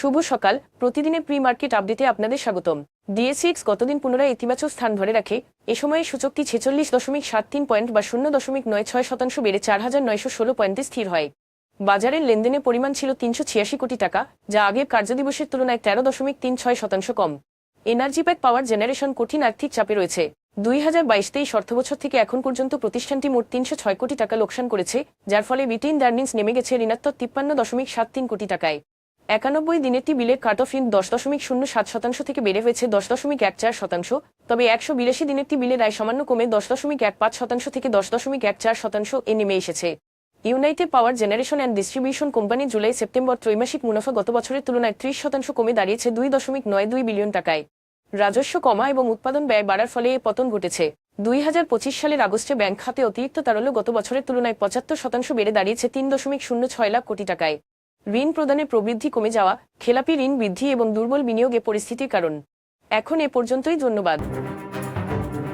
শুভ সকাল। প্রতিদিনের pre market আপডেটে আপনাদের স্বাগতম। ডিএসিএক্স গতদিন পুনরায় ইতিবাচক স্থান ধরে রাখে? এ সময়ে সূচকটি ছেচল্লিশ দশমিক সাত তিন পয়েন্ট বা শূন্য দশমিক নয় ছয় শতাংশ বেড়ে চার হাজার নয়শো ষোলো পয়েন্টে স্থির হয়। বাজারের লেনদেনের পরিমাণ ছিল তিনশো ছিয়াশি কোটি টাকা, যা আগের কার্যদিবসের তুলনায় তেরো দশমিক তিন ছয় শতাংশ কম। এনার্জি প্যাক পাওয়ার জেনারেশন কঠিন আর্থিক চাপে রয়েছে। দুই হাজার বাইশ তেইশ অর্থবছর থেকে এখন পর্যন্ত প্রতিষ্ঠানটি মোট তিনশো ছয় কোটি টাকা লোকসান করেছে, যার ফলে রিটেইন আর্নিংস নেমে গেছে ঋণাত্মক তিপ্পান্ন দশমিক সাত তিন কোটি টাকায়। একানব্বই দিনেরটি বিলের কাট অফ ইন দশ দশমিক শূন্য সাত শতাংশ থেকে বেড়ে হয়েছে দশ দশমিক এক চার শতাংশ। তবে একশো বিরাশি দিনেরটি বিলের আয় সামান্য কমে দশ দশমিক এক পাঁচ শতাংশ থেকে দশ দশমিক এক চার শতাংশ এ নেমে এসেছে। United Power Generation and Distribution Company July September ত্রৈমাসিক মুনাফা গত বছরের তুলনায় ত্রিশ শতাংশ কমে দাঁড়িয়েছে দুই দশমিক নয় দুই বিলিয়ন টাকায়। রাজস্ব কমা এবং উৎপাদন ব্যয় বাড়ার ফলে এ পতন ঘটেছে। দুই হাজার পঁচিশ সালের আগস্টে ব্যাংক খাতে অতিরিক্ত তারল্য গত বছরের তুলনায় পঁচাত্তর শতাংশ বেড়ে দাঁড়িয়েছে তিন দশমিক শূন্য ছয় লাখ কোটি টাকায়। ঋণ প্রদানে প্রবৃদ্ধি কমে যাওয়া, খেলাপি ঋণ বৃদ্ধি এবং দুর্বল বিনিয়োগে পরিস্থিতির কারণ। এখন এ পর্যন্তই, ধন্যবাদ।